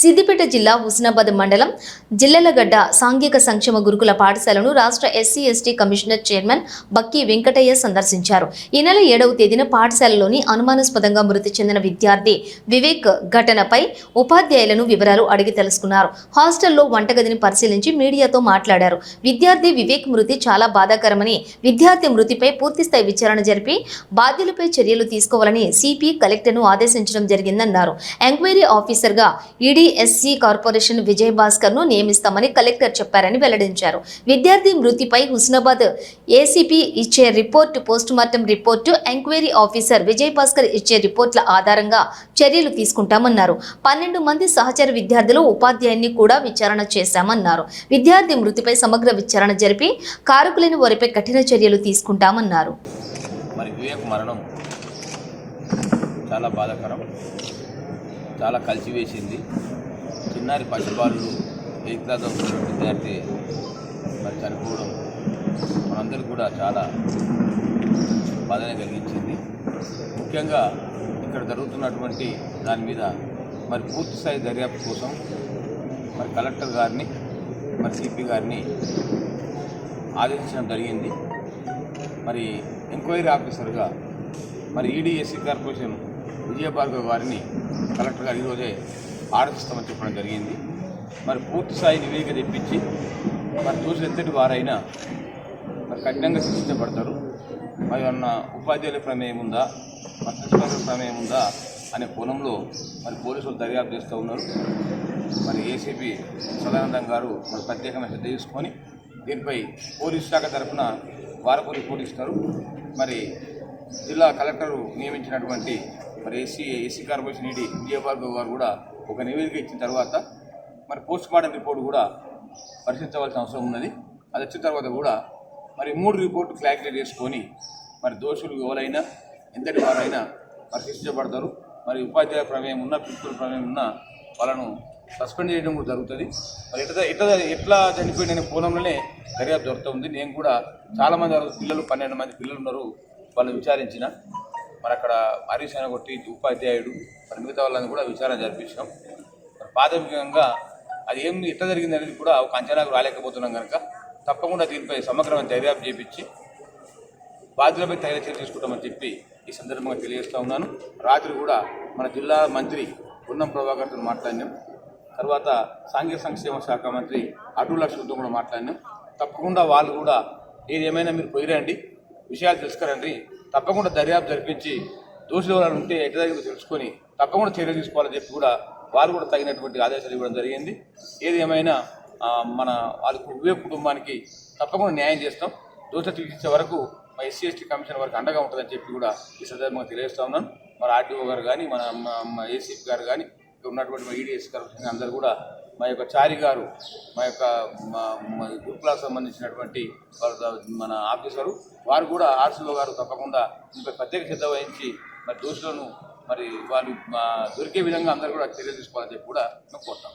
సిద్దిపేట జిల్లా హుస్నాబాద్ మండలం జిల్లెలగడ్డ సాంఘిక సంక్షేమ గురుకుల పాఠశాలను రాష్ట్ర SC ST commissioner chairman Bakki Venkataiah సందర్శించారు. ఈ నెల ఏడవ తేదీన పాఠశాలలోని అనుమానాస్పదంగా మృతి చెందిన విద్యార్థి వివేక్ ఘటనపై ఉపాధ్యాయులను వివరాలు అడిగి తెలుసుకున్నారు. హాస్టల్లో వంటగదిని పరిశీలించి మీడియాతో మాట్లాడారు. విద్యార్థి వివేక్ మృతి చాలా బాధాకరమని విద్యార్థి మృతిపై పూర్తిస్థాయి విచారణ జరిపి బాధ్యులపై చర్యలు తీసుకోవాలని సిపి కలెక్టర్ను ఆదేశించడం జరిగిందన్నారు. ఎంక్వైరీ ఆఫీసర్గా ఈడీ ఎస్సీ కార్పొరేషన్ విజయ్ భాస్కర్ను నియమిస్తామని కలెక్టర్ చెప్పారని వెల్లడించారు. విద్యార్థి మృతిపై హుస్నాబాద్ ఏసీపీ ఇచ్చే report postmortem report enquiry officer Vijay Bhaskar ఇచ్చే రిపోర్ట్ల ఆధారంగా చర్యలు తీసుకుంటామన్నారు. పన్నెండు మంది సహచర విద్యార్థులు ఉపాధ్యాయుని కూడా విచారణ చేశామన్నారు. విద్యార్థి మృతిపై సమగ్ర విచారణ జరిపి కారకులైన వారిపై కఠిన చర్యలు తీసుకుంటామన్నారు. మరి వివేక్ మరణం చాలా బాధాకరం. చాలా కలిసివేసింది చిన్నారి పసిబాలుడు ఎయిత్ క్లాస్ అవుతున్న విద్యార్థి మరి చనిపోవడం మనందరికీ కూడా చాలా బాధనే కలిగించింది. ముఖ్యంగా ఇక్కడ జరుగుతున్నటువంటి దాని మీద మరి పూర్తి స్థాయి దర్యాప్తు కోసం మరి కలెక్టర్ గారిని మరి సిపి గారిని ఆదేశించడం జరిగింది. మరి ఎంక్వైరీ ఆఫీసర్గా మరి ఈడీఎస్సీ కార్పొరేషన్ విజయభార్గవ్ గారిని కలెక్టర్ గారు ఈరోజే ఆదేశిస్తామని చెప్పడం జరిగింది. మరి పూర్తి స్థాయి నివేదిక తెప్పించి మరి చూసి ఎంతటి వారైనా మరి కఠినంగా శిక్షించబడతారు. మరి అన్న ఉపాధ్యాయుల ప్రమేయం ఉందా? మరి ప్రిన్సిపాల్ ప్రమేయం ఉందా? అనే కోణంలో మరి పోలీసులు దర్యాప్తు చేస్తూ ఉన్నారు. మరి ఏసీపీ సదానందం గారు మరి ప్రత్యేకమైన శ్రద్ధ తీసుకొని దీనిపై పోలీస్ శాఖ తరఫున వారపు రిపోర్ట్ ఇస్తారు. మరి జిల్లా కలెక్టర్ నియమించినటువంటి మరి SC SC corporation ED Vijayabhargav గారు కూడా ఒక నివేదిక ఇచ్చిన తర్వాత మరి పోస్ట్ మార్టం రిపోర్ట్ కూడా పరిశీలించవలసిన అవసరం ఉన్నది. అది వచ్చిన తర్వాత కూడా మరి మూడు రిపోర్టు క్లారిఫై చేసుకొని మరి దోషులు ఎవరైనా ఎంతటి వారైనా మరి శిక్షించబడతారు మరి ఉపాధ్యాయ ప్రమేయం ఉన్న ప్రిన్సిపల్ ప్రమేయం ఉన్న వాళ్ళను సస్పెండ్ చేయడం కూడా జరుగుతుంది. మరి ఎట్లా ఎట్లా ఎట్లా చనిపోయిన కోణంలోనే దర్యాప్తు దొరుకుతుంది నేను కూడా చాలామంది పిల్లలు పన్నెండు మంది పిల్లలు ఉన్నారు. వాళ్ళు విచారించిన మరి అక్కడ హరీష్ కొట్టి ఉపాధ్యాయుడు మరి మిగతా వాళ్ళని కూడా విచారణ జరిపించాం. మరి ప్రాథమికంగా అది ఏం ఎట్లా జరిగింది అనేది కూడా ఒక అంచనాకు రాలేకపోతున్నాం కనుక తప్పకుండా దీనిపై సమగ్రమైన దర్యాప్తు చేపించి బాధ్యులపై తగిన చర్య తీసుకుంటామని చెప్పి ఈ సందర్భంగా తెలియజేస్తూ ఉన్నాను. రాత్రి కూడా మన జిల్లా మంత్రి ఉన్నం ప్రభాకర్తో మాట్లాడినాం. తర్వాత సాంఘిక సంక్షేమ శాఖ మంత్రి అటు లక్ష్మణ్తో కూడా మాట్లాడినాం. తప్పకుండా వాళ్ళు కూడా ఏది ఏమైనా మీరు పోయిరండి విషయాలు తెలుసుకురండి. తప్పకుండా దర్యాప్తు జరిపించి దోషులు ఎవరైనా ఉంటే ఎట్లా దగ్గర తెలుసుకొని తప్పకుండా చర్యలు తీసుకోవాలని చెప్పి కూడా వారు కూడా తగినటువంటి ఆదేశాలు ఇవ్వడం జరిగింది. ఏది ఏమైనా మన వాళ్ళ వివేక్ కుటుంబానికి తప్పకుండా న్యాయం చేస్తాం. దోషులు తీర్చే వరకు మా ఎస్సీ ఎస్టీ కమిషన్ వరకు అండగా ఉంటుందని చెప్పి కూడా ఈ సందర్భంగా తెలియజేస్తా ఉన్నాను మరి ఆర్టీఓ గారు కానీ మన ఏసీపీ గారు కానీ ఉన్నటువంటి మా ఈడీఎస్ కమిషన్ అందరూ కూడా మా యొక్క చారి గారు మా యొక్క మా సంబంధించినటువంటి మన ఆఫీసరు వారు కూడా ఆర్సీఓ గారు తప్పకుండా ఇంకా ప్రత్యేక శ్రద్ధ వహించి మరి దోషులను మరి వాళ్ళు దొరికే విధంగా అందరూ కూడా చర్యలు తీసుకోవాలని చెప్పి కూడా మేము కోరుతాం.